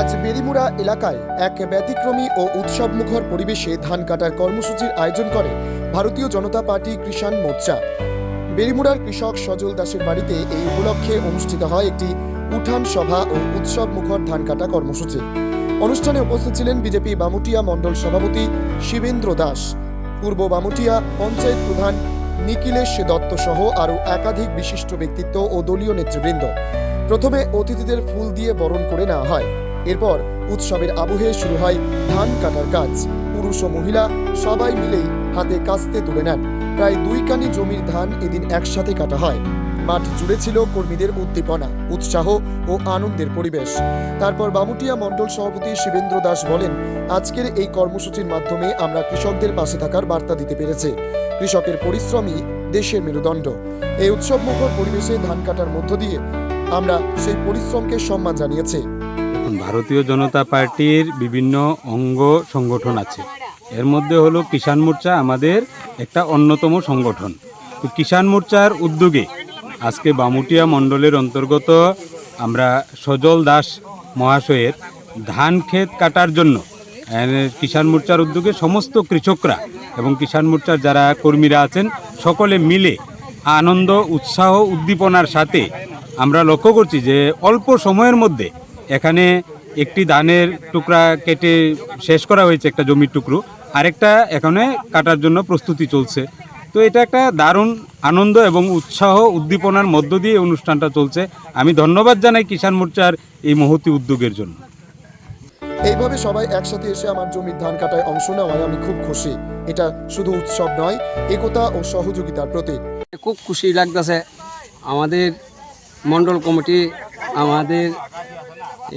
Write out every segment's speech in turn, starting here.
আজ বেরিমুড়া এলাকায় এক ব্যতিক্রমী ও উৎসবমুখর পরিবেশে ধান কাটার কর্মসূচির আয়োজন করে ভারতীয় জনতা পার্টি কিষাণ মোর্চা। বেরিমুড়ার কৃষক সজল দাসের বাড়িতে এই উপলক্ষে অনুষ্ঠিত হয় একটি উঠান সভা ও উৎসবমুখর ধান কাটা কর্মসূচি। অনুষ্ঠানে উপস্থিত ছিলেন বিজেপি বামুটিয়া মণ্ডল সভাপতি শিবেন্দ্র দাস, পূর্ব বামুটিয়া পঞ্চায়েত প্রধান নিখিলেশ দত্ত সহ আরও একাধিক বিশিষ্ট ব্যক্তিত্ব ও দলীয় নেতৃবৃন্দ। প্রথমে অতিথিদের ফুল দিয়ে বরণ করে নেওয়া হয়। এরপর উৎসবের আবহে শুরু হয় ধান কাটার কাজ। পুরুষ ও মহিলা সবাই মিলেই হাতে কাস্তে তুলে নেন। প্রায় দুই কানি জমির ধান এদিন একসাথে কাটা হয়। মাঠ জুড়ে ছিল কর্মীদের উদ্দীপনা, উৎসাহ ও আনন্দের পরিবেশ। তারপর বামুটিয়া মণ্ডল সভাপতি শিবেন্দ্র দাস বলেন, আজকের এই কর্মসূচির মাধ্যমে আমরা কৃষকদের পাশে থাকার বার্তা দিতে পেরেছি। কৃষকের পরিশ্রমই দেশের মেরুদণ্ড। এই উৎসবমুখর পরিবেশে ধান কাটার মধ্য দিয়ে আমরা সেই পরিশ্রমকে সম্মান জানিয়েছি। ভারতীয় জনতা পার্টির বিভিন্ন অঙ্গ সংগঠন আছে। এর মধ্যে হলো কিষাণ মোর্চা, আমাদের একটা অন্যতম সংগঠন। তো কিষাণ মোর্চার উদ্যোগে আজকে বামুটিয়া মণ্ডলের অন্তর্গত আমরা সজল দাস মহাশয়ের ধান ক্ষেত কাটার জন্য কিষাণ মোর্চার উদ্যোগে সমস্ত কৃষকরা এবং কিষাণ মোর্চার যারা কর্মীরা আছেন, সকলে মিলে আনন্দ, উৎসাহ, উদ্দীপনার সাথে আমরা লক্ষ্য করছি যে অল্প সময়ের মধ্যে এখানে একটি ধানের টুকরা কেটে শেষ করা হয়েছে একটা জমির টুকরো। আরেকটা এখানে কাটার জন্য প্রস্তুতি চলছে। তো এটা একটা দারুণ আনন্দ এবং উৎসাহ উদ্দীপনার মধ্য দিয়ে অনুষ্ঠানটা চলছে। আমি ধন্যবাদ জানাই কিষাণ মোর্চার এই মহতি উদ্যোগের জন্য। এইভাবে সবাই একসাথে এসে আমার জমির ধান কাটায় অংশ নেওয়ায় আমি খুব খুশি। এটা শুধু উৎসব নয় একতা ও সহযোগিতার প্রতীক। খুব খুশি লাগতেছে। আমাদের মণ্ডল কমিটি আমাদের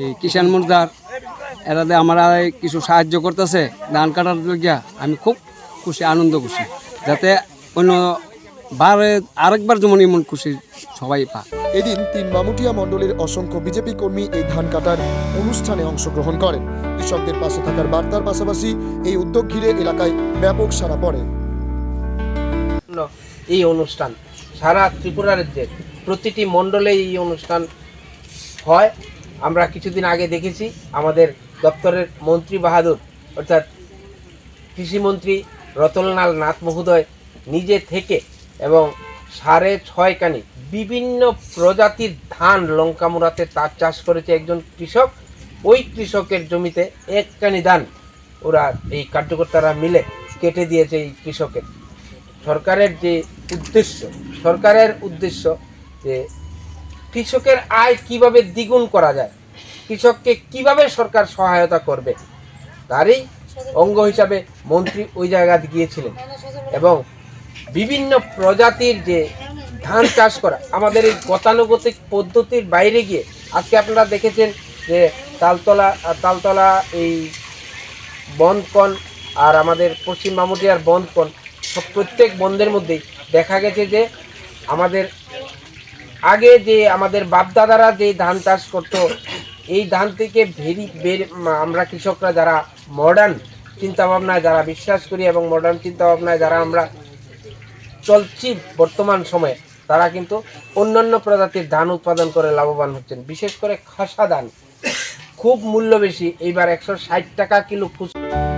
এই কিষাণ মুর্দার এরাতে আমরা কিছু সাহায্য করতেছে ধান কাটার লাগিয়া আমি খুব খুশি আনন্দ খুশি যাতে অন্য বারে আরেকবার যেমন এমন খুশি সবাই পা এদিন তিন মামুটিয়া মণ্ডলের অসংখ্য বিজেপি কর্মী এই ধান কাটার অনুষ্ঠানে অংশগ্রহণ করেন। কৃষকদের পাশে থাকার বার্তার পাশাপাশি এই উদ্যোগ ঘিরে এলাকায় ব্যাপক সারা পড়ে। এই অনুষ্ঠান সারা ত্রিপুরা রাজ্যের প্রতিটি মণ্ডলে এই অনুষ্ঠান হয়। আমরা কিছুদিন আগে দেখেছি আমাদের দপ্তরের মন্ত্রী বাহাদুর, অর্থাৎ কৃষিমন্ত্রী রতনলাল নাথ মহোদয় নিজে থেকে এবং সাড়ে ছয় কানি বিভিন্ন প্রজাতির ধান লঙ্কা লঙ্কামুড়াতে তার চাষ করেছে একজন কৃষক। ওই কৃষকের জমিতে এক কানি ধান ওরা এই কার্যকর্তারা মিলে কেটে দিয়েছে এই কৃষকের। সরকারের যে উদ্দেশ্য, সরকারের উদ্দেশ্য যে কৃষকের আয় কীভাবে দ্বিগুণ করা যায়? কৃষককে কীভাবে সরকার সহায়তা করবে? তারই অঙ্গ হিসাবে মন্ত্রী ওই জায়গায় গিয়েছিলেন। এবং বিভিন্ন প্রজাতির যে ধান চাষ করা, আমাদের এই গতানুগতিক পদ্ধতির বাইরে গিয়ে আজকে আপনারা দেখেছেন যে তালতলা তালতলা এই বন্ধকন আর আমাদের পশ্চিম মামুটিয়ার বন্ধকন সব প্রত্যেক বন্ধের মধ্যেই দেখা গেছে যে আমাদের আগে যে আমাদের বাপদাদারা যে ধান চাষ করতো, এই ধান থেকে ভেরি বের আমরা কৃষকরা যারা মডার্ন চিন্তাভাবনায় যারা বিশ্বাস করি এবং মডার্ন চিন্তাভাবনায় যারা আমরা চলছি বর্তমান সময়ে, তারা কিন্তু অন্যান্য প্রজাতির ধান উৎপাদন করে লাভবান হচ্ছেন। বিশেষ করে খাসা ধান, খুব মূল্য বেশি, এইবার একশো ষাট টাকা কিলো খুচরো।